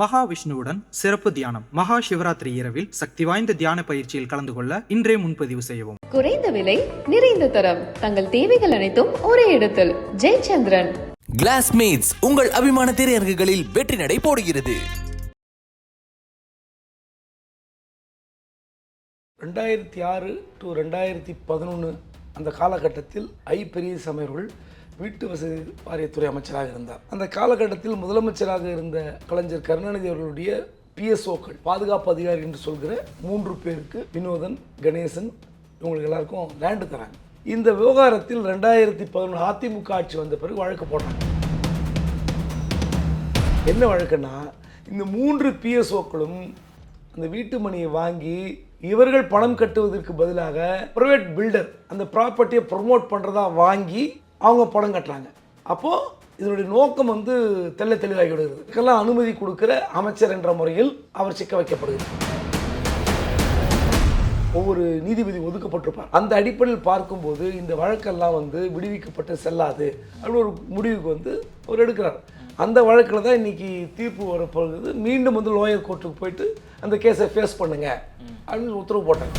மகாவிஷ்ணுவுடன் சிறப்பு தியானம் மகா சிவராத்திரி இரவில் சக்தி வாய்ந்த தியான பயிற்சியில் கலந்து கொள்ள இன்றே முன்பதிவு செய்யவும். குறைந்த விலை நிறைந்த தரம். தங்கள் தேவைகள் அனைத்தும் ஒரே இடத்தில். ஜெயச்சந்திரன். கிளாஸ்மேட்ஸ் உங்கள் அபிமான திரையரங்குகளில் வெற்றி நடை போடுகிறது. ரெண்டாயிரத்தி ஆறு டு ரெண்டாயிரத்தி பதினொன்று அந்த காலகட்டத்தில் ஐ பெரியசாமி அவர்கள் வீட்டு வசதி வாரியத்துறை அமைச்சராக இருந்தார். அந்த காலகட்டத்தில் முதலமைச்சராக இருந்த கலைஞர் கருணாநிதி அவர்களுடைய பிஎஸ்ஓக்கள் பாதுகாப்பு அதிகாரி என்று சொல்கிற மூன்று பேருக்கு வினோதன் கணேசன் இவங்களுக்கு எல்லாருக்கும் லேண்டு தராங்க. இந்த விவகாரத்தில் ரெண்டாயிரத்தி பதினொன்று அதிமுக ஆட்சி வந்த பிறகு வழக்கு போட்டாங்க. என்ன வழக்குன்னா இந்த மூன்று பிஎஸ்ஓக்களும் அந்த வீட்டு மணியை வாங்கி இவர்கள் பணம் கட்டுவதற்கு பதிலாக ப்ரைவேட் பில்டர் அந்த ப்ராப்பர்ட்டியை ப்ரொமோட் பண்ணுறதா வாங்கி அவங்க பணம் கட்டுறாங்க. அப்போது இதனுடைய நோக்கம் வந்து தெல்ல தெளிவாகி விடுகிறது. இதுக்கெல்லாம் அனுமதி கொடுக்குற அமைச்சர் என்ற முறையில் அவர் சிக்க வைக்கப்படுகிறார் ஒவ்வொரு நீதிபதி ஒதுக்கப்பட்டிருப்பார். அந்த அடிப்படையில் பார்க்கும்போது இந்த வழக்கெல்லாம் வந்து விடுவிக்கப்பட்டு செல்லாது அப்படின்னு ஒரு முடிவுக்கு வந்து அவர் எடுக்கிறார். அந்த வழக்கில் தான் இன்னைக்கு தீர்ப்பு வரப்போகுது. மீண்டும் வந்து லோயர் கோர்ட்டுக்கு போயிட்டு அந்த கேஸை ஃபேஸ் பண்ணுங்க அப்படின்னு உத்தரவு போட்டாங்க.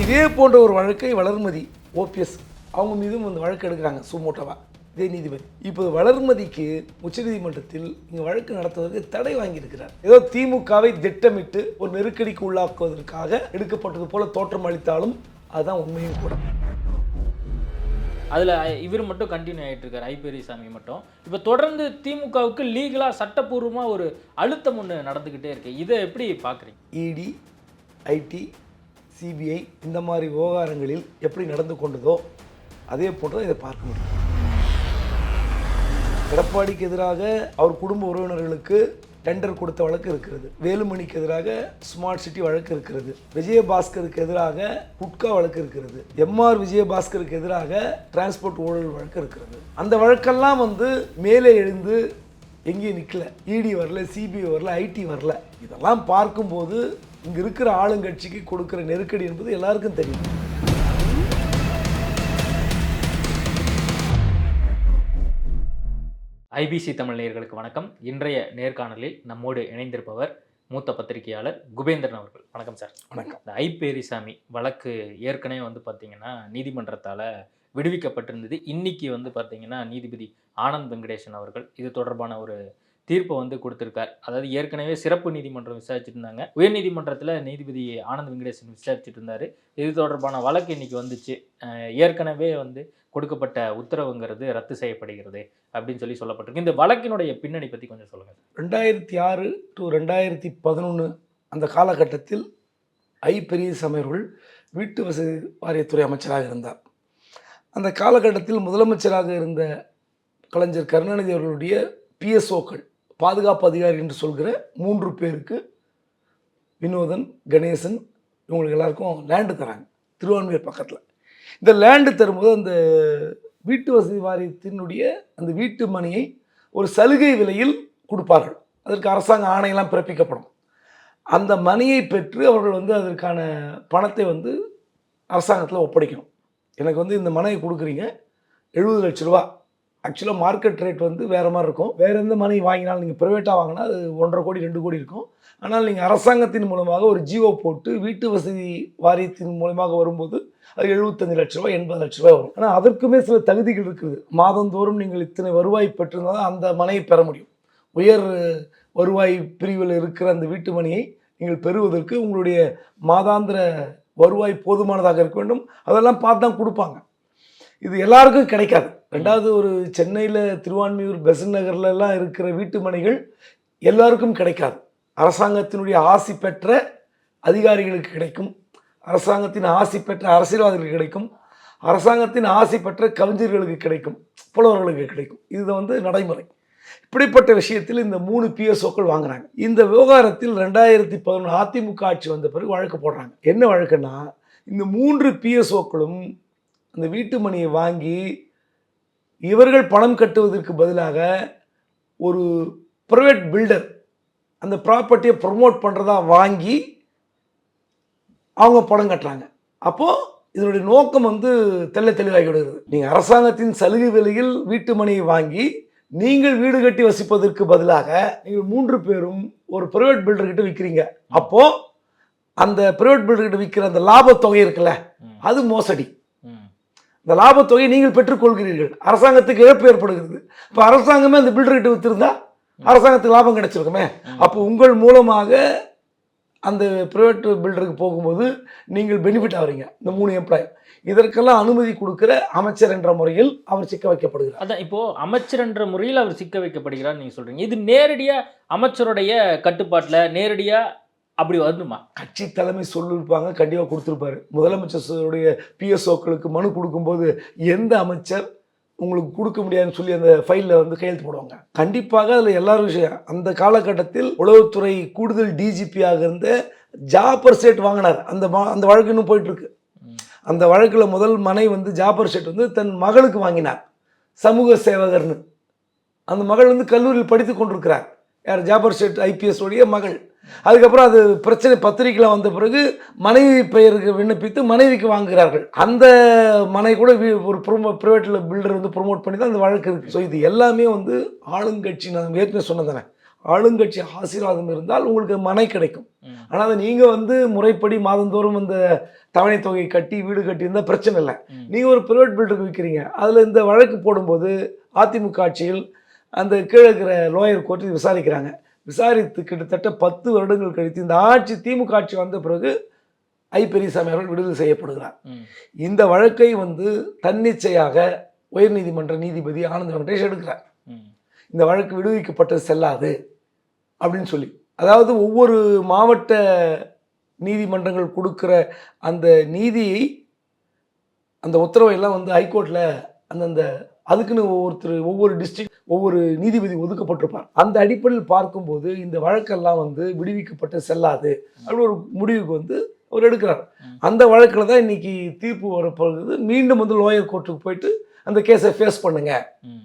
இதே போன்ற ஒரு வழக்கை வளர்மதி ஓபிஎஸ் அவங்க மீதும் இந்த வழக்கு எடுக்கிறாங்க சுமோட்டோவா. இதே நீதிபதி. இப்போ வளர்மதிக்கு உச்சநீதிமன்றத்தில் இங்கே வழக்கு நடத்துவதற்கு தடை வாங்கியிருக்கிறார். ஏதோ திமுகவை திட்டமிட்டு ஒரு நெருக்கடிக்கு உள்ளாக்குவதற்காக எடுக்கப்பட்டது போல தோற்றம் அளித்தாலும் அதுதான் உண்மையும் கூட. அதில் இவர் மட்டும் கண்டினியூ ஆகிட்டு இருக்காரு ஐ பெரியசாமி மட்டும். இப்போ தொடர்ந்து திமுகவுக்கு லீகலாக சட்டப்பூர்வமாக ஒரு அழுத்தம் ஒன்று நடந்துக்கிட்டே இருக்கு. இதை எப்படி பார்க்குறீங்க இடி ஐடி சிபிஐ இந்த மாதிரி விவகாரங்களில் எப்படி நடந்து கொண்டதோ அதே போட்டு தான் இதை பார்க்க முடியும். எடப்பாடிக்கு எதிராக அவர் குடும்ப உறவினர்களுக்கு டெண்டர் கொடுத்த வழக்கு இருக்கிறது. வேலுமணிக்கு எதிராக ஸ்மார்ட் சிட்டி வழக்கு இருக்கிறது. விஜயபாஸ்கருக்கு எதிராக குட்கா வழக்கு இருக்கிறது. எம்ஆர் விஜயபாஸ்கருக்கு எதிராக டிரான்ஸ்போர்ட் ஊழல் வழக்கு இருக்கிறது. அந்த வழக்கெல்லாம் வந்து மேலே எழுந்து எங்கேயும் நிற்கல இடி வரல சிபிஐ வரல ஐடி வரல. இதெல்லாம் பார்க்கும்போது இங்கே இருக்கிற ஆளுங்கட்சிக்கு கொடுக்குற நெருக்கடி என்பது எல்லாருக்கும் தெரியும். ஐபிசி தமிழ் நேயர்களுக்கு வணக்கம். இன்றைய நேர்காணலில் நம்மோடு இணைந்திருப்பவர் மூத்த பத்திரிகையாளர் குபேந்திரன் அவர்கள். வணக்கம் சார். வணக்கம். இந்த ஐ பெரியசாமி வழக்கு ஏற்கனவே வந்து பார்த்தீங்கன்னா நீதிமன்றத்தால் விடுவிக்கப்பட்டிருந்தது. இன்னைக்கு வந்து பார்த்தீங்கன்னா நீதிபதி ஆனந்த் வெங்கடேசன் அவர்கள் இது தொடர்பான ஒரு தீர்ப்பை வந்து கொடுத்திருக்கார். அதாவது ஏற்கனவே சிறப்பு நீதிமன்றம் விசாரிச்சுட்டு இருந்தாங்க உயர்நீதிமன்றத்தில் நீதிபதி ஆனந்த் வெங்கடேசன் விசாரிச்சுட்டு இருந்தாரு. இது தொடர்பான வழக்கு இன்னைக்கு வந்துச்சு. ஏற்கனவே வந்து கொடுக்கப்பட்ட உத்தரவுங்கிறது ரத்து செய்யப்படுகிறது அப்படின்னு சொல்லி சொல்லப்பட்டிருக்கு. இந்த வழக்கினுடைய பின்னணி பற்றி கொஞ்சம் சொல்லுங்கள் ரெண்டாயிரத்தி ஆறு டு ரெண்டாயிரத்தி பதினொன்று அந்த காலகட்டத்தில் ஐ பெரியசாமி அவர்கள் வீட்டு வசதி வாரியத்துறை அமைச்சராக இருந்தார். அந்த காலகட்டத்தில் முதலமைச்சராக இருந்த கலைஞர் கருணாநிதி அவர்களுடைய பிஎஸ்ஓக்கள் பாதுகாப்பு அதிகாரி என்று சொல்கிற மூன்று பேருக்கு வினோதன் கணேசன் இவங்களுக்கு எல்லாருக்கும் லேண்டு தராங்க. திருவான்மையூர் பக்கத்தில். இந்த லேண்டு தரும்போது அந்த வீட்டு வசதி வாரியத்தினுடைய அந்த வீட்டு மணியை ஒரு சலுகை விலையில் கொடுப்பார்கள். அதற்கு அரசாங்க ஆணையெல்லாம் பிறப்பிக்கப்படும். அந்த மணியை பெற்று அவர்கள் வந்து அதற்கான பணத்தை வந்து அரசாங்கத்தில் ஒப்படைக்கணும். எனக்கு வந்து இந்த மனையை கொடுக்குறீங்க. எழுபது லட்ச ரூபா. ஆக்சுவலாக மார்க்கெட் ரேட் வந்து வேறு மாதிரி இருக்கும். வேறு எந்த மணி வாங்கினாலும் நீங்கள் ப்ரைவேட்டாக வாங்கினா அது ஒன்றரை கோடி ரெண்டு கோடி இருக்கும். ஆனால் நீங்கள் அரசாங்கத்தின் மூலமாக ஒரு ஜியோ போட்டு வீட்டு வசதி வாரியத்தின் மூலமாக வரும்போது அது எழுபத்தஞ்சு லட்ச ரூபாய் எண்பது லட்ச ரூபாய் வரும். ஆனால் அதற்குமே சில தகுதிகள் இருக்குது. மாதந்தோறும் நீங்கள் இத்தனை வருவாய் பெற்றிருந்தால் தான் அந்த மனையை பெற முடியும். உயர் வருவாய் பிரிவில் இருக்கிற அந்த வீட்டு மணியை நீங்கள் பெறுவதற்கு உங்களுடைய மாதாந்திர வருவாய் போதுமானதாக இருக்க வேண்டும். அதெல்லாம் பார்த்து தான் கொடுப்பாங்க. இது எல்லாருக்கும் கிடைக்காது. ரெண்டாவது ஒரு சென்னையில் திருவான்மியூர் பெசன் நகர்ல எல்லாம் இருக்கிற வீட்டு மனைகள் எல்லாருக்கும் கிடைக்காது. அரசாங்கத்தினுடைய ஆசி பெற்ற அதிகாரிகளுக்கு கிடைக்கும். அரசாங்கத்தின் ஆசி பெற்ற அரசியல்வாதிகளுக்கு கிடைக்கும். அரசாங்கத்தின் ஆசி பெற்ற கவிஞர்களுக்கு கிடைக்கும். புலவர்களுக்கு கிடைக்கும். இது வந்து நடைமுறை. இப்படிப்பட்ட விஷயத்தில் இந்த மூணு பிஎஸ்ஓக்கள் வாங்குறாங்க. இந்த விவகாரத்தில் ரெண்டாயிரத்தி பதினொன்று அதிமுக ஆட்சி வந்த பிறகு வழக்கு போடுறாங்க. என்ன வழக்குன்னா இந்த மூன்று பிஎஸ்ஓக்களும் அந்த வீட்டு மணியை வாங்கி இவர்கள் பணம் கட்டுவதற்கு பதிலாக ஒரு ப்ரைவேட் பில்டர் அந்த ப்ராப்பர்ட்டியை ப்ரொமோட் பண்ணுறதா வாங்கி அவங்க பணம் கட்டுறாங்க. அப்போது இதனுடைய நோக்கம் வந்து தெள்ள தெளிவாகி விடுகிறது. நீங்கள் அரசாங்கத்தின் சலுகை விலையில் வீட்டு மணியை வாங்கி நீங்கள் வீடு கட்டி வசிப்பதற்கு பதிலாக நீங்கள் மூன்று பேரும் ஒரு பிரைவேட் பில்டர் கிட்ட விற்கிறீங்க அப்போ அந்த பிரைவேட் பில்டர் கிட்ட விற்கிற அந்த லாபத் தொகை இருக்குல்ல அது மோசடி. இந்த லாபத்தொகையை நீங்கள் பெற்றுக்கொள்கிறீர்கள். அரசாங்கத்துக்கு இழப்பு ஏற்படுகிறது. இப்போ அரசாங்கமே அந்த பில்டர் கிட்ட வித்திருந்தா அரசாங்கத்துக்கு லாபம் கிடைச்சிருக்குமே. அப்போ உங்கள் மூலமாக அந்த பிரைவேட் பில்டருக்கு போகும்போது நீங்கள் பெனிஃபிட் ஆகிறீங்க இந்த மூணு எம்ப்ளாய் இதற்கெல்லாம் அனுமதி கொடுக்கிற அமைச்சர் என்ற முறையில் அவர் சிக்க வைக்கப்படுகிறார். அதான் இப்போ அமைச்சர் என்ற முறையில் அவர் சிக்க வைக்கப்படுகிறார் நீங்க சொல்றீங்க. இது நேரடியாக அமைச்சருடைய கட்டுப்பாட்டில் நேரடியாக அப்படி வரணுமா? கட்சி தலைமை சொல்லியிருப்பாங்க கண்டிப்பாக கொடுத்துருப்பாரு. முதலமைச்சருடைய பிஎஸ்ஓக்களுக்கு மனு கொடுக்கும்போது எந்த அமைச்சர் உங்களுக்கு கொடுக்க முடியாதுன்னு சொல்லி அந்த ஃபைலில் வந்து கையெழுத்து போடுவாங்க. கண்டிப்பாக அதில் எல்லாரும் விஷயம். அந்த காலகட்டத்தில் உளவுத்துறை கூடுதல் டிஜிபியாக இருந்த ஜாப்பர் சேட் வாங்கினார். அந்த அந்த வழக்கு இன்னும் போயிட்டுருக்கு. அந்த வழக்கில் முதல் மனை வந்து ஜாப்பர் செட் வந்து தன் மகளுக்கு வாங்கினார். சமூக சேவகர்னு. அந்த மகள் வந்து கல்லூரியில் படித்து கொண்டிருக்கிறார். யார்? ஜாபர் செட் ஐபிஎஸ் உடைய மகள். அதுக்கப்புறம் அது பிரச்சனை பத்திரிக்கையில் வந்த பிறகு மனைவி பெயருக்கு விண்ணப்பித்து மனைவிக்கு வாங்குகிறார்கள். அந்த மனை கூட வீ- ஒரு ப்ரொமோ ப்ரைவேட்டில் பில்டர் வந்து ப்ரொமோட் பண்ணி தான் அந்த வழக்கு இருக்குது ஸோ இது எல்லாமே வந்து ஆளுங்கட்சி நான் ஏற்கனவே சொன்னதானே ஆளுங்கட்சி ஆசீர்வாதம் இருந்தால் உங்களுக்கு மனை கிடைக்கும். ஆனால் அதை நீங்கள் வந்து முறைப்படி மாதந்தோறும் அந்த தவணை தொகை கட்டி வீடு கட்டி இருந்தால் பிரச்சனை இல்லை. நீங்கள் ஒரு பிரைவேட் பில்டருக்கு விற்கிறீங்க அதில் இந்த வழக்கு போடும்போது அதிமுக ஆட்சியில் அந்த கீழே இருக்கிற லோயர் கோர்ட்டு விசாரிக்கிறாங்க. விசாரித்து கிட்டத்தட்ட பத்து வருடங்கள் கழித்து இந்த ஆட்சி திமுக ஆட்சி வந்த பிறகு ஐ பெரியசாமி அவர்கள் விடுதலை செய்யப்படுகிறார். இந்த வழக்கை வந்து தன்னிச்சையாக உயர்நீதிமன்ற நீதிபதி ஆனந்த் வெங்கடேஷ் எடுக்கிறார். இந்த வழக்கு விடுவிக்கப்பட்டது செல்லாது அப்படின்னு சொல்லி. அதாவது ஒவ்வொரு மாவட்ட நீதிமன்றங்கள் கொடுக்குற அந்த நீதியை அந்த உத்தரவை எல்லாம் வந்து ஹைகோர்ட்டில் அந்தந்த அதுக்குன்னு ஒவ்வொருத்தர் ஒவ்வொரு டிஸ்ட்ரிக்ட் ஒவ்வொரு நீதிபதி ஒதுக்கப்பட்டிருப்பார். அந்த அடிப்படையில் பார்க்கும்போது இந்த வழக்கெல்லாம் வந்து விடுவிக்கப்பட்டு செல்லாது அப்படின்னு ஒரு முடிவுக்கு வந்து அவர் எடுக்கிறார். அந்த வழக்கில் தான் இன்னைக்கு தீர்ப்பு வரப்போகுது. மீண்டும் வந்து லோயர் கோர்ட்டுக்கு போயிட்டு அந்த கேஸை ஃபேஸ் பண்ணுங்க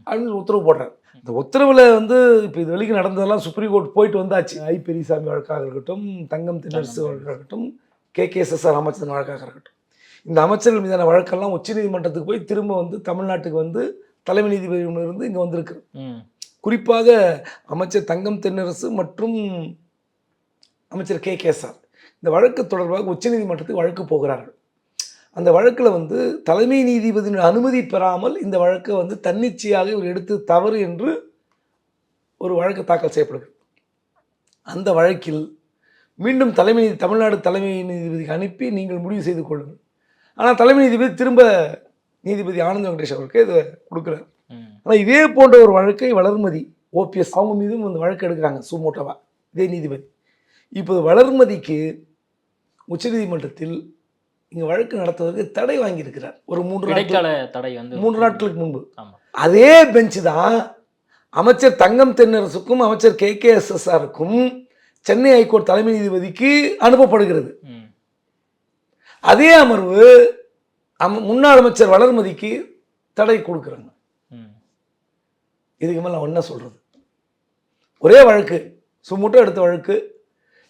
அப்படின்னு உத்தரவு போடுறாரு. இந்த உத்தரவில் வந்து இப்போ இது வரைக்கும் நடந்ததெல்லாம் சுப்ரீம் கோர்ட் போயிட்டு வந்தாச்சு. ஐ பெரியசாமி வழக்காக இருக்கட்டும் தங்கம் தென்னரசு வழக்காக இருக்கட்டும் K K S S R அமைச்சர் வழக்காக இருக்கட்டும். இந்த அமைச்சர்கள் மீதான வழக்கெல்லாம் உச்சநீதிமன்றத்துக்கு போய் திரும்ப வந்து தமிழ்நாட்டுக்கு வந்து தலைமை நீதிபதி இருந்து இங்கே வந்திருக்கு. குறிப்பாக அமைச்சர் தங்கம் தென்னரசு மற்றும் அமைச்சர் கே. கேசார். இந்த வழக்கு தொடர்பாக உச்சநீதிமன்றத்துக்கு வழக்கு போகிறார்கள். அந்த வழக்கில் வந்து தலைமை நீதிபதியின் அனுமதி பெறாமல் இந்த வழக்கை வந்து தன்னிச்சையாக இவர் எடுத்து தவறு என்று ஒரு வழக்கு தாக்கல் செய்யப்படுகிறது. அந்த வழக்கில் மீண்டும் தலைமை நீதி தமிழ்நாடு தலைமை நீதிபதிக்கு அனுப்பி நீங்கள் முடிவு செய்து கொள்ளுங்கள். ஆனால் தலைமை நீதிபதி திரும்ப நீதிபதி ஆனந்த வெங்கடேஷ் அவருக்கு இதை கொடுக்குறாரு. ஆனால் இதே போன்ற ஒரு வழக்கை வளர்மதி ஓபிஎஸ் அவங்க மீதும் இந்த வழக்கு எடுக்கிறாங்க சுமோட்டோவா. இதே நீதிபதி. இப்போ வளர்மதிக்கு உச்சநீதிமன்றத்தில் இங்கே வழக்கு நடத்துவதற்கு தடை வாங்கியிருக்கிறார். ஒரு மூன்று நாட்கள் இடைக்கால தடை வந்து. மூன்று நாட்களுக்கு முன்பு. அதே பெஞ்சு தான் அமைச்சர் தங்கம் தென்னரசுக்கும் அமைச்சர் கே. கே. எஸ்எஸ்ஆருக்கும் சென்னை ஹைகோர்ட் தலைமை நீதிபதிக்கு அனுப்பப்படுகிறது. அதே அமர்வு அம முன்னாள் அமைச்சர் வளர்மதிக்கு தடை கொடுக்குறாங்க. ம், இதுக்கு மேலே நான் என்ன சொல்கிறது ஒரே வழக்கு சுமுட்டம் எடுத்த வழக்கு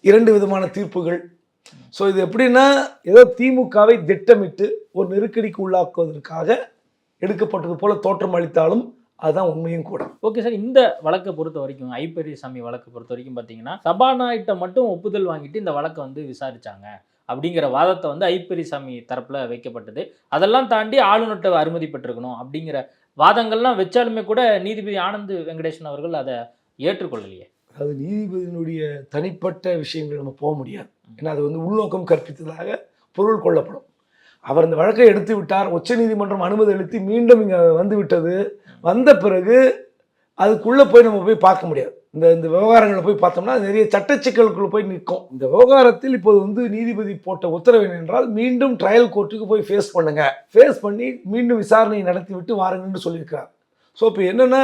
இரண்டு விதமான தீர்ப்புகள். ஸோ இது எப்படின்னா ஏதோ திமுகவை திட்டமிட்டு ஒரு நெருக்கடிக்கு உள்ளாக்குவதற்காக எடுக்கப்பட்டது போல தோற்றம் அளித்தாலும் அதுதான் உண்மையும் கூட. ஓகே சார் இந்த வழக்கை பொறுத்த வரைக்கும் ஐ பெரியசாமி வழக்கை பொறுத்த வரைக்கும் பார்த்தீங்கன்னா சபாநாயகிட்ட மட்டும் ஒப்புதல் வாங்கிட்டு இந்த வழக்கை வந்து விசாரிச்சாங்க. அப்படிங்கிற வாதத்தை வந்து ஐ பெரியசாமி தரப்புல வைக்கப்பட்டது. அதெல்லாம் தாண்டி ஆளுநர்கிட்ட அனுமதி பெற்றிருக்கணும் அப்படிங்கிற வாதங்கள்லாம் வச்சாலுமே கூட நீதிபதி ஆனந்த் வெங்கடேசன் அவர்கள் அதை ஏற்றுக்கொள்ளலையே. அது நீதிபதியினுடைய தனிப்பட்ட விஷயங்கள் நம்ம போக முடியாது. ஏன்னா அது வந்து உள்நோக்கம் கற்பித்ததாக பொருள் கொள்ளப்படும். அவர் இந்த வழக்கை எடுத்து விட்டார் உச்சநீதிமன்றம் அனுமதி அளித்து மீண்டும் இங்கே வந்து விட்டது. வந்த பிறகு அதுக்குள்ளே போய் நம்ம போய் பார்க்க முடியாது. இந்த இந்த விவகாரங்களை போய் பார்த்தோம்னா நிறைய சட்ட சிக்கலுக்குள்ள போய் நிற்கும். இந்த விவகாரத்தில் இப்போது வந்து நீதிபதி போட்ட உத்தரவு என்னென்றால் மீண்டும் ட்ரையல் கோர்ட்டுக்கு போய் ஃபேஸ் பண்ணுங்க. ஃபேஸ் பண்ணி மீண்டும் விசாரணை நடத்தி விட்டு வாருங்கன்னு சொல்லியிருக்கார் ஸோ இப்போ என்னென்னா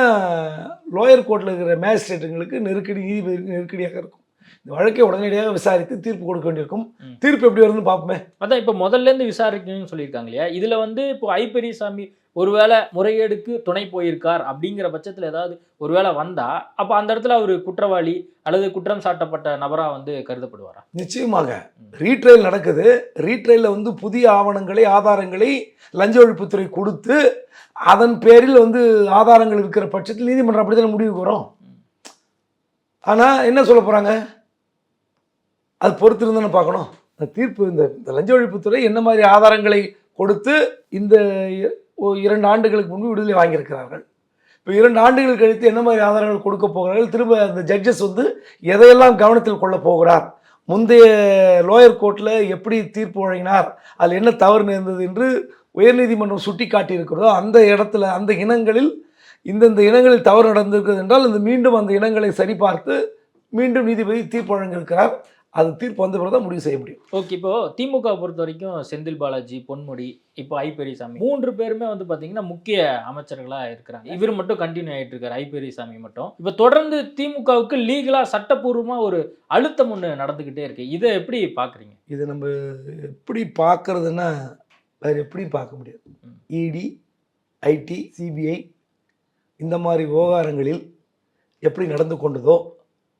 லோயர் கோர்ட்டில் இருக்கிற மேஜிஸ்ட்ரேட்டுங்களுக்கு நெருக்கடி நீதிபதிக்கு நெருக்கடியாக இருக்கும். இந்த வழக்கை உடனடியாக விசாரித்து தீர்ப்பு கொடுக்க வேண்டியிருக்கும். தீர்ப்பு எப்படி வரும்னு பார்ப்போமே. அதான் இப்போ முதல்ல இருந்து விசாரிக்கணும்னு சொல்லியிருக்காங்க இல்லையா? இதுல வந்து இப்போ ஐ பெரியசாமி ஒருவேளை முறைகேடுக்கு துணை போயிருக்கார் அப்படிங்கிற பட்சத்தில் ஏதாவது ஒருவேளை வந்தா அப்போ அந்த இடத்துல அவர் குற்றவாளி அல்லது குற்றம் சாட்டப்பட்ட நபரா வந்து கருதப்படுவாரா? நிச்சயமாக. ரீட்ரையல் நடக்குது. ரீட்ரையலில் வந்து புதிய ஆவணங்களை ஆதாரங்களை லஞ்ச ஒழிப்புத்துறை கொடுத்து அதன் பேரில் வந்து ஆதாரங்கள் இருக்கிற பட்சத்தில் நீதிமன்றம் அப்படி தானே முடிவுக்கு வரும்? ஆனால் என்ன சொல்ல போகிறாங்க அது பொறுத்து இருந்தானே பார்க்கணும். இந்த தீர்ப்பு இந்த லஞ்ச ஒழிப்புத்துறை என்ன மாதிரி ஆதாரங்களை கொடுத்து இந்த இரண்டு ஆண்டுகளுக்கு முன்பு விடுதலை வாங்கியிருக்கிறார்கள். இப்போ இரண்டு ஆண்டுகள் கழித்து என்ன மாதிரி ஆதாரங்கள் கொடுக்க போகிறார்கள்? திரும்ப அந்த ஜட்ஜஸ் வந்து எதையெல்லாம் கவனத்தில் கொள்ள போகிறார்? முந்தைய லோயர் கோர்ட்டில் எப்படி தீர்ப்பு வழங்கினார்? அதில் என்ன தவறு நேர்ந்தது என்று உயர்நீதிமன்றம் சுட்டி காட்டியிருக்கிறதோ அந்த இடத்துல அந்த இனங்களில் இந்தந்த இனங்களில் தவறு நடந்திருக்கிறது என்றால் இந்த மீண்டும் அந்த இனங்களை சரிபார்த்து மீண்டும் நீதிபதி தீர்ப்பு வழங்கியிருக்கிறார். அது தீர்ப்பு வந்த பிறகு தான் முடிவு செய்ய முடியும். ஓகே இப்போ திமுக பொறுத்த வரைக்கும் செந்தில் பாலாஜி பொன்முடி இப்போ ஐ பெரியசாமி மூன்று பேருமே வந்து பாத்தீங்கன்னா முக்கிய அமைச்சர்களா இருக்கிறாங்க. இவர் மட்டும் கண்டினியூ ஆயிட்டு இருக்காரு ஐ பெரியசாமி மட்டும். இப்போ தொடர்ந்து திமுகவுக்கு லீகலா சட்டப்பூர்வமா ஒரு அழுத்தம் ஒன்று நடந்துகிட்டே இருக்கு. இதை எப்படி பாக்குறீங்க? இதை நம்ம எப்படி பார்க்கறதுன்னா வேறு எப்படி பார்க்க முடியாது. இடி ஐடி சிபிஐ இந்த மாதிரி விவகாரங்களில் எப்படி நடந்து கொண்டதோ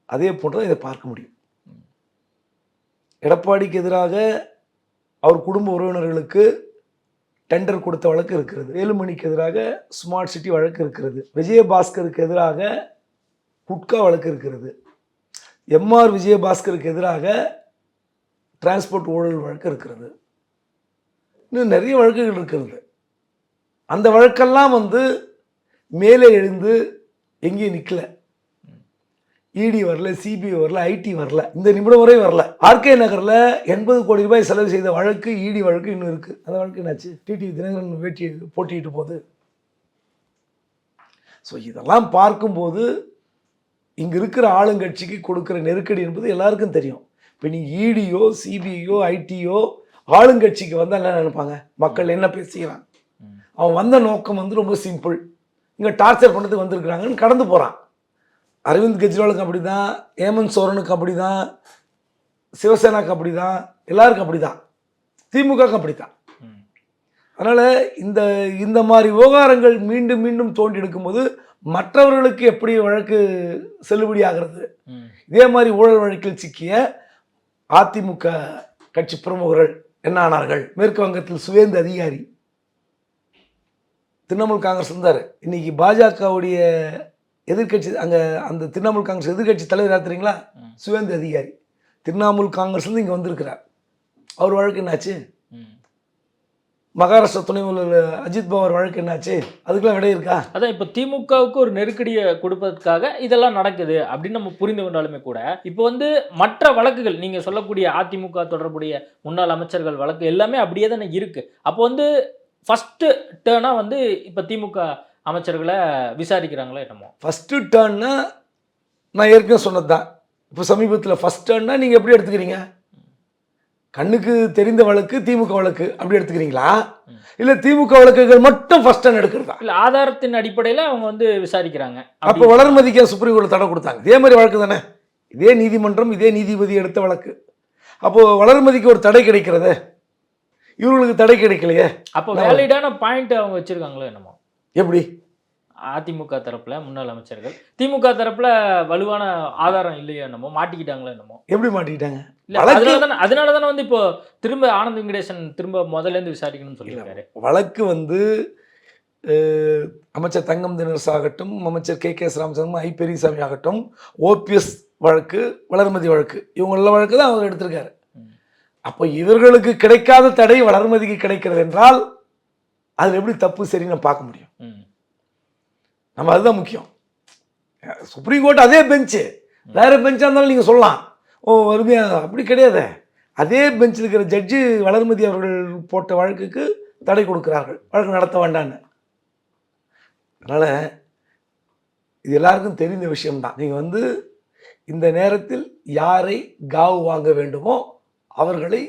அதே போன்று தான் இதை பார்க்க முடியும். எடப்பாடிக்கு எதிராக அவர் குடும்ப உறவினர்களுக்கு டெண்டர் கொடுத்த வழக்கு இருக்கிறது. வேலுமணிக்கு எதிராக ஸ்மார்ட் சிட்டி வழக்கு இருக்கிறது. விஜயபாஸ்கருக்கு எதிராக குட்கா வழக்கு இருக்கிறது. எம்ஆர் விஜயபாஸ்கருக்கு எதிராக டிரான்ஸ்போர்ட் ஊழல் வழக்கு இருக்கிறது. இன்னும் நிறைய வழக்குகள் இருக்கிறது. அந்த வழக்கெல்லாம் வந்து மேலே எழுந்து எங்கேயும் நிற்கல இடி வரல சிபிஐ வரல ஐடி வரல இந்த நிமிடம் வரை வரல. ஆர்கே நகரில் எண்பது கோடி ரூபாய் செலவு செய்த வழக்கு இடி வழக்கு இன்னும் இருக்குது அந்த வழக்கு என்னாச்சு? டிடி தினகரன் வேட்டி போட்டிட்டு போகுது. ஸோ இதெல்லாம் பார்க்கும்போது இங்கே இருக்கிற ஆளுங்கட்சிக்கு கொடுக்குற நெருக்கடி என்பது எல்லாருக்கும் தெரியும். இப்போ நீ இடியோ சிபிஐயோ ஐடியோ ஆளுங்கட்சிக்கு வந்தால் என்ன நினைப்பாங்க? மக்கள் என்ன பேசிக்கிறான். அவன் வந்த நோக்கம் வந்து ரொம்ப சிம்பிள் இங்கே டார்ச்சர் பண்ணதுக்கு வந்திருக்கிறாங்கன்னு கடந்து போகிறான் அரவிந்த் கெஜ்ரிவாலுக்கு அப்படி தான் ஹேமந்த் சோரனுக்கு அப்படி தான் சிவசேனாக்கு அப்படி தான் எல்லாருக்கும் அப்படி தான் திமுகவுக்கு அப்படி தான். அதனால் இந்த இந்த மாதிரி விவகாரங்கள் மீண்டும் மீண்டும் தோண்டி எடுக்கும்போது மற்றவர்களுக்கு எப்படி வழக்கு செல்லுபடி ஆகிறது. இதே மாதிரி ஊழல் வழக்கில் சிக்கிய அதிமுக கட்சி பிரமுகர்கள் என்ன ஆனார்கள்? மேற்கு வங்கத்தில் சுவேந்து அதிகாரி திரிணாமுல் காங்கிரஸ் இருந்தார். இன்னைக்கு பாஜகவுடைய எதிர்க்கட்சி அங்கே அந்த திரிணாமுல் காங்கிரஸ் எதிர்க்கட்சி தலைவர் ம். சுவேந்து அதிகாரி. திரிணாமுல் காங்கிரஸ்லேருந்து இங்கே வந்திருக்கிறார். அவர் வழக்கு என்னாச்சு. மகாராஷ்டிரா துணை முதல்வர் அஜித் பவார் வழக்கு என்னாச்சு? அதுக்கெல்லாம் விடை இருக்கா? அதான் இப்போ திமுகவுக்கு ஒரு நெருக்கடியை கொடுப்பதற்காக இதெல்லாம் நடக்குது அப்படின்னு நம்ம புரிந்து கொண்டாலுமே கூட இப்போ வந்து மற்ற வழக்குகள் நீங்க சொல்லக்கூடிய அதிமுக தொடர்புடைய முன்னாள் அமைச்சர்கள் வழக்கு எல்லாமே அப்படியே தானே இருக்கு. அப்போ வந்து ஃபர்ஸ்ட் டேர்னா வந்து இப்போ திமுக அமைச்சர்களை விசாரிக்கிறாங்களோ என்னமோ. ஃபஸ்ட்டு டேர்ன்னா நான் ஏற்கனவே சொன்னது தான் இப்போ சமீபத்தில் ஃபஸ்ட் டேர்ன்னா நீங்கள் எப்படி எடுத்துக்கிறீங்க? கண்ணுக்கு தெரிந்த வழக்கு திமுக வழக்கு அப்படி எடுத்துக்கிறீங்களா. இல்லை திமுக வழக்குகள் மட்டும் ஃபஸ்ட் டேர்ன் எடுக்கிறதா? இல்ல ஆதாரத்தின் அடிப்படையில் அவங்க வந்து விசாரிக்கிறாங்க. அப்போ வளர்மதிக்கு சுப்ரீம் கோர்ட் தடை கொடுத்தாங்க. இதே மாதிரி வழக்கு தானே? இதே நீதிமன்றம் இதே நீதிபதி எடுத்த வழக்கு. அப்போது வளர்மதிக்கு ஒரு தடை கிடைக்கிறதே? இவர்களுக்கு தடை கிடைக்கலையே? அப்போ வேலிடான பாயிண்ட் அவங்க வச்சிருக்காங்களோ என்னமோ. எப்படி? அதிமுக தரப்புல முன்னாள் அமைச்சர்கள். திமுக தரப்புல வலுவான ஆதாரம் இல்லையோ என்னமோ மாட்டிக்கிட்டாங்களோ என்னமோ. எப்படி மாட்டிக்கிட்டாங்க? இல்ல அதனால தானே அதனால தானே வந்து இப்போ திரும்ப ஆனந்த் வெங்கடேசன் திரும்ப முதல்ல இருந்து விசாரிக்கணும்னு சொல்லியிருக்காரு. வழக்கு வந்து அமைச்சர் தங்கம் தினரசு ஆகட்டும் அமைச்சர் K K S Ramachandran I Periyasamy ஆகட்டும் ஓபிஎஸ் வழக்கு வளர்மதி வழக்கு இவங்கள வழக்கு தான் அவர் எடுத்திருக்காரு. அப்போ இவர்களுக்கு கிடைக்காத தடை வளர்மதிக்கு கிடைக்கிறது என்றால் அதில் எப்படி தப்பு சரின்னு பார்க்க முடியும். நம்ம அதுதான் முக்கியம். சுப்ரீம் கோர்ட் அதே பெஞ்சு வேற பெஞ்சாக இருந்தாலும் நீங்கள் சொல்லலாம். ஓ வறுமையா அப்படி கிடையாது. அதே பெஞ்சில் இருக்கிற ஜட்ஜு வளர்மதி அவர்கள் போட்ட வழக்குக்கு தடை கொடுக்கிறார்கள். வழக்கு நடத்த வேண்டான்னு. அதனால் இது எல்லாருக்கும் தெரிந்த விஷயம்தான். நீங்கள் வந்து இந்த நேரத்தில் யாரை காவு வாங்க வேண்டுமோ அவர்களை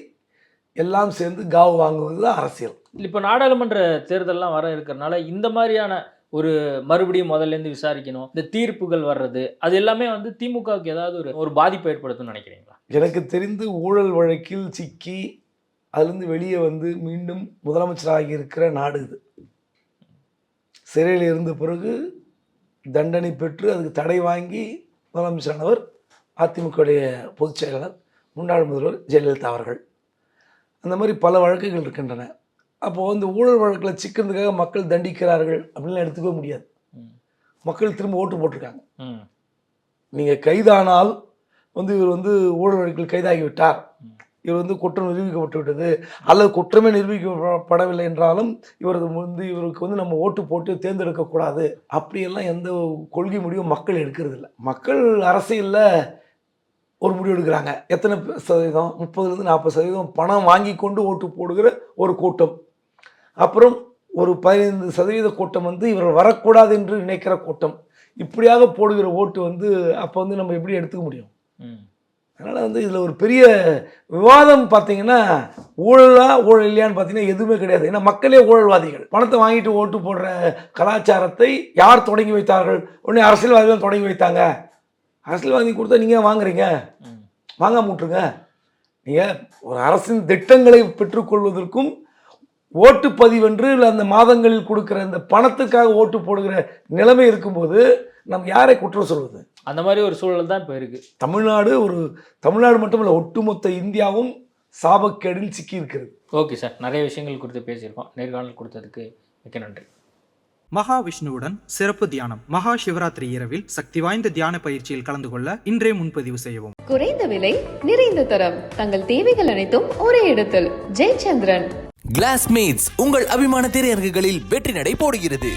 எல்லாம் சேர்ந்து காவு வாங்குவது தான் அரசியல். இப்போ நாடாளுமன்ற தேர்தல்லாம் வர இருக்கிறனால இந்த மாதிரியான ஒரு மறுபடியும் முதல்லேருந்து விசாரிக்கணும். இந்த தீர்ப்புகள் வர்றது அது எல்லாமே வந்து திமுகவுக்கு ஏதாவது ஒரு ஒரு பாதிப்பு ஏற்படுத்தும்னு நினைக்கிறீங்களா? எனக்கு தெரிந்து ஊழல் வழக்கில் சிக்கி அதுலேருந்து வெளியே வந்து மீண்டும் முதலமைச்சராகி இருக்கிற நாடு இது. சிறையில் இருந்த பிறகு தண்டனை பெற்று அதுக்கு தடை வாங்கி முதலமைச்சரானவர் அதிமுகவுடைய பொதுச் செயலாளர் முன்னாள் முதல்வர் ஜெயலலிதா அவர்கள். அந்த மாதிரி பல வழக்குகள் இருக்கின்றன. அப்போது வந்து ஊழல் வழக்கில் சிக்கிறதுக்காக மக்கள் தண்டிக்கிறார்கள் அப்படின்லாம் எடுத்துக்கவே முடியாது. மக்கள் திரும்ப ஓட்டு போட்டிருக்காங்க. நீங்கள் கைதானால் வந்து இவர் வந்து ஊழல் வழக்கில் கைதாகி விட்டார் ம். இவர் வந்து குற்றம் நிரூபிக்கப்பட்டு விட்டது அல்லது குற்றமே நிரூபிக்கப்படவில்லை என்றாலும் இவரது வந்து இவருக்கு வந்து நம்ம ஓட்டு போட்டு தேர்ந்தெடுக்கக்கூடாது அப்படியெல்லாம் எந்த கொள்கை முடிவும் மக்கள் எடுக்கிறது இல்லை. மக்கள் அரசியலில் ஒரு முடிவு எடுக்கிறாங்க. எத்தனை சதவீதம்? முப்பதுலேருந்து நாற்பது சதவீதம் பணம் வாங்கி கொண்டு ஓட்டு போடுகிற ஒரு கூட்டம். அப்புறம் ஒரு பதினைந்து சதவீத கூட்டம் வந்து இவர் வரக்கூடாது என்று நினைக்கிற கூட்டம். இப்படியாக போடுகிற ஓட்டு வந்து அப்போ வந்து நம்ம எப்படி எடுத்துக்க முடியும்? அதனால் வந்து இதில் ஒரு பெரிய விவாதம் பார்த்தீங்கன்னா ஊழலா ஊழல் இல்லையான்னு பார்த்தீங்கன்னா எதுவுமே கிடையாது. ஏன்னா மக்களே ஊழல்வாதிகள். பணத்தை வாங்கிட்டு ஓட்டு போடுற கலாச்சாரத்தை யார் தொடங்கி வைத்தார்கள்? உடனே அரசியல்வாதிகள் தொடங்கி வைத்தாங்க. அரசியல்வாதி கொடுத்தா நீங்கள் வாங்குறீங்க. வாங்காம விட்ருங்க நீங்கள் ஒரு அரசின் திட்டங்களை பெற்றுக்கொள்வதற்கும் ஓட்டு பதிவென்று இல்லை அந்த மாதங்களில் கொடுக்குற அந்த பணத்துக்காக ஓட்டு போடுகிற நிலைமை இருக்கும்போது நம்ம யாரை குற்றம் சொல்வது? அந்த மாதிரி ஒரு சூழல் தான் இப்போ இருக்கு. தமிழ்நாடு ஒரு தமிழ்நாடு மட்டுமல்ல ஒட்டுமொத்த இந்தியாவும் சாபக்கேடில் சிக்கி இருக்கிறது ஓகே சார். நிறைய விஷயங்கள் குறித்து பேசியிருக்கோம். நேர்காணல் கொடுத்ததுக்கு மிக்க நன்றி. மகாவிஷ்ணுவுடன் சிறப்பு தியானம் மகா சிவராத்திரி இரவில் சக்தி வாய்ந்த தியான பயிற்சியில் கலந்து கொள்ள இன்றே முன்பதிவு செய்யவும். குறைந்த விலை நிறைந்த தரம். தங்கள் தேவைகள் அனைத்தும் ஒரே இடத்தில். ஜெயச்சந்திரன். கிளாஸ்மேட்ஸ் உங்கள் அபிமான திரையரங்குகளில் வெற்றி நடை போடுகிறது.